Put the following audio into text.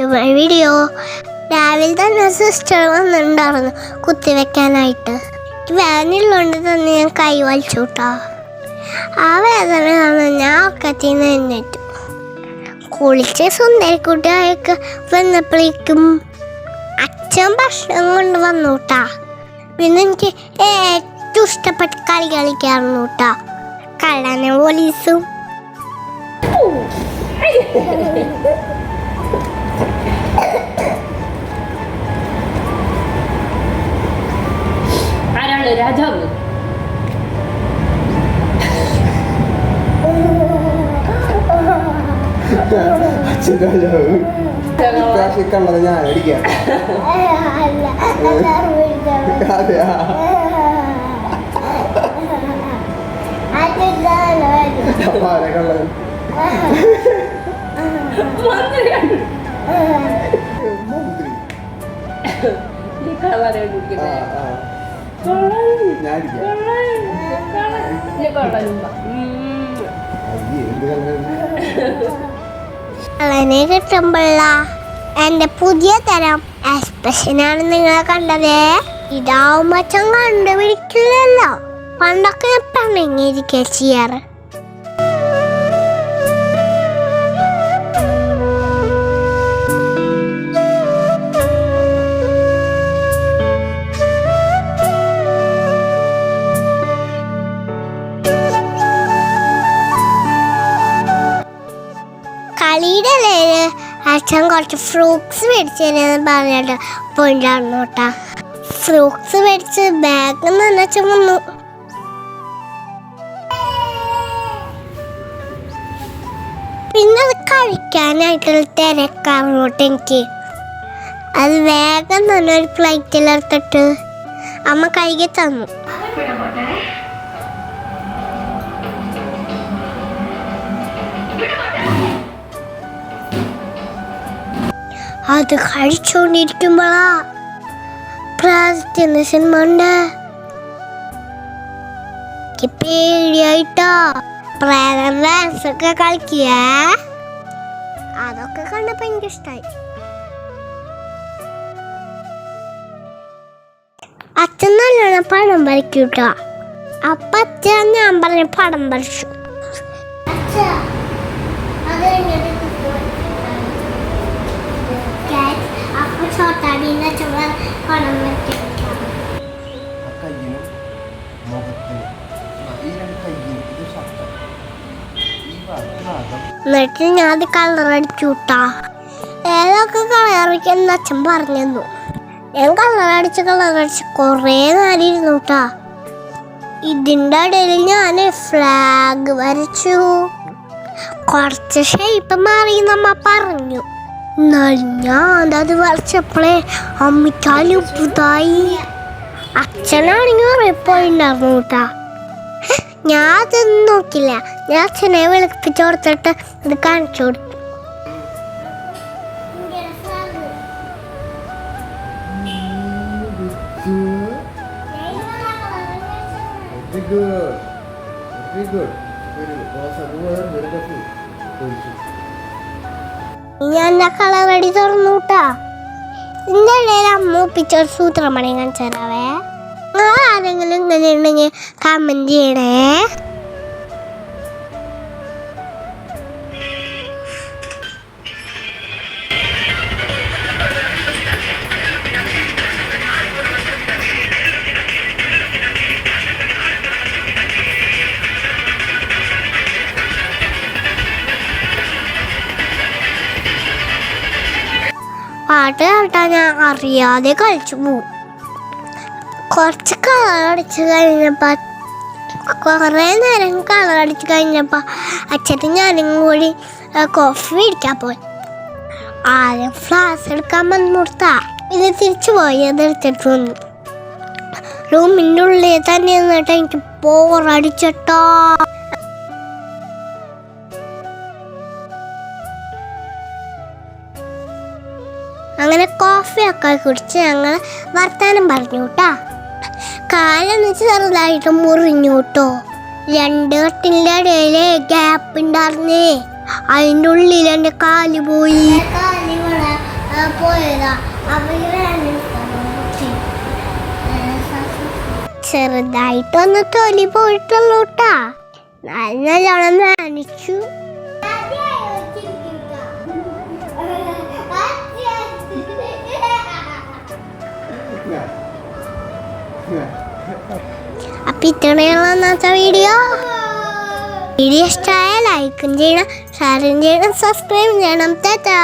Video രാവിലെ തന്നെ sister വന്നിട്ടുണ്ടായിരുന്നു കുത്തിവെക്കാനായിട്ട്. വേദനയുള്ളതുകൊണ്ട് തന്നെ ഞാൻ കൈ വലിച്ചു കേട്ടോ ആ വേദന കാരണം ഞാൻ ഒക്കത്തിന്ന് എഴുന്നേറ്റു. കുളിച്ച് സുന്ദരിക്കുട്ടിയൊക്കെ വന്നപ്പോഴേക്കും അച്ഛൻ ഭക്ഷണം കൊണ്ട് വന്നു കേട്ടാ പിന്നെ എനിക്ക് ഏറ്റവും ഇഷ്ടപ്പെട്ട കളി കളിക്കാറുണ്ട് കേട്ടാ കള്ളനെ പോലീസും. അച്ഛൻ രാജാവ് ഇപ്രാവശ്യം കണ്ടത് ഞാൻ അടിക്കാം അതെയാ അപ്പൊ കള്ളനെ കിട്ടുമ്പോഴ? എന്റെ പുതിയ തരം എക്സ്പ്രഷനാണ് നിങ്ങളെ കണ്ടത്. ഇതാവുമ്പോ അച്ഛൻ കണ്ടുപിടിക്കില്ലല്ലോ. പണ്ടൊക്കെ പിണങ്ങിയിരിക്കുക ചെയ്യാറ് ഇടയിൽ അച്ഛൻ കുറച്ച് ഫ്രൂട്ട്സ് മേടിച്ചതെന്ന് പറഞ്ഞിട്ട് പോയിട്ടായിരുന്നു കേട്ടാ ഫ്രൂട്ട്സ് മേടിച്ച് ബാഗ് തന്നെ അച്ഛൻ വന്നു. പിന്നെ അത് കഴിക്കാനായിട്ടുള്ള തിരക്കാവോട്ട് എനിക്ക്. അത് വേഗം തന്നെ ഒരു പ്ലേറ്റിലെടുത്തിട്ട് അമ്മ കൈകി തന്നു. അത് കഴിച്ചുകൊണ്ടിരിക്കുമ്പോഴാ പ്രാർത്ഥന സിനിമ ഉണ്ട് എനിക്ക് പേടിയായിട്ടോ പ്രേതം കളിക്കുക. അതൊക്കെ കണ്ടപ്പോ എനിക്ക് ഇഷ്ടായി അച്ഛൻ നല്ലോണം പടം വരയ്ക്കൂട്ടോ. അപ്പച്ച ഞാൻ പറഞ്ഞ പടം വരച്ചു. അപ്പൊ കയ്യിനും മുഖത്തിനും ആ, ഈ രണ്ട് കയ്യിനും ഇത് ശബ്ദം. ഈ ഭാഗം ഭാഗം. എന്നിട്ട് ഞാൻ അത് കളർ അടിച്ചു കൂട്ടാ ഏതൊക്കെ കളർ അടിക്കുന്ന അച്ഛൻ പറഞ്ഞു ഞാൻ കളർ അടിച്ച് കളർ അടിച്ച് കുറേ നേരം കേട്ടാ ഇതിന്റെ ഇതിന്റെ ഇടയിൽ ഞാൻ ഫ്ലാഗ് വരച്ചു. കുറച്ച് ഷേപ്പ് മാറി നമ്മ പറഞ്ഞു. ഞാൻ അത് വരച്ചപ്പോഴേ അമ്മിക്കാലും പുതായി അച്ഛനാണെങ്കിൽ ഉറപ്പോയിണ്ടായിരുന്നു കേട്ടാ ഞാൻ അതൊന്നും നോക്കില്ല ഞാൻ അച്ഛനെ വിളിപ്പിച്ച് കൊടുത്തിട്ട് ഇത് കാണിച്ചു കൊടുത്തു Very good. Very good. Very good. Rosa, go ahead. Very good. ഒഴിച്ചു. ഞാൻ ആ കളറടി ഇന്നലെ കൂട്ടാ ഇതിന്റെ ഇടയിൽ അമ്മ ഒരു സൂത്രമണി കാണിച്ചു നിങ്ങൾ ആരെങ്കിലും ഇങ്ങനെ ഉണ്ടെങ്കിൽ കമന്റ് ചെയ്യണേ. പാട്ട് കേട്ടാൽ ഞാൻ അറിയാതെ കളിച്ചു പോവും. കുറച്ച് കളർ അടിച്ച് കഴിഞ്ഞപ്പോൾ കുറേ നേരം കളർ അടിച്ച് കഴിഞ്ഞപ്പോൾ അച്ഛനും ഞാനും കൂടി കോഫി മേടിക്കാൻ പോയി. ആദ്യം ഫ്ലാസ് എടുക്കാൻ വന്നു കൊടുത്താ ഇത് തിരിച്ചു പോയി അത് എടുത്തിട്ട് വന്നു. റൂമിന്റെ ഉള്ളിൽ തന്നെ നിന്നിട്ട് എനിക്ക് ബോറടിച്ചിട്ടോ അങ്ങനെ കോഫിയൊക്കെ കുടിച്ച് ഞങ്ങൾ വർത്താനം പറഞ്ഞു കാലം കാലെന്ന് ചെറുതായിട്ട് മുറിഞ്ഞു കേട്ടോ രണ്ട് കട്ടിന്റെ ഇടയിൽ ഗ്യാപ്പ് ഉണ്ടായിരുന്നേ അതിന്റെ ഉള്ളിൽ എന്റെ കാൽ പോയി. ചെറുതായിട്ടൊന്ന് തൊലി പോയിട്ടുള്ളൂട്ടാ. നല്ല നല്ലോണം വേണിച്ചു അപ്പൊ ഇത്രയുള്ള ഇന്നത്തെ വീഡിയോ വീഡിയോ ഇഷ്ടമായ ലൈക്കും ചെയ്യണം ഷെയറും ചെയ്യണം സബ്സ്ക്രൈബ് ചെയ്യണം. തെറ്റാ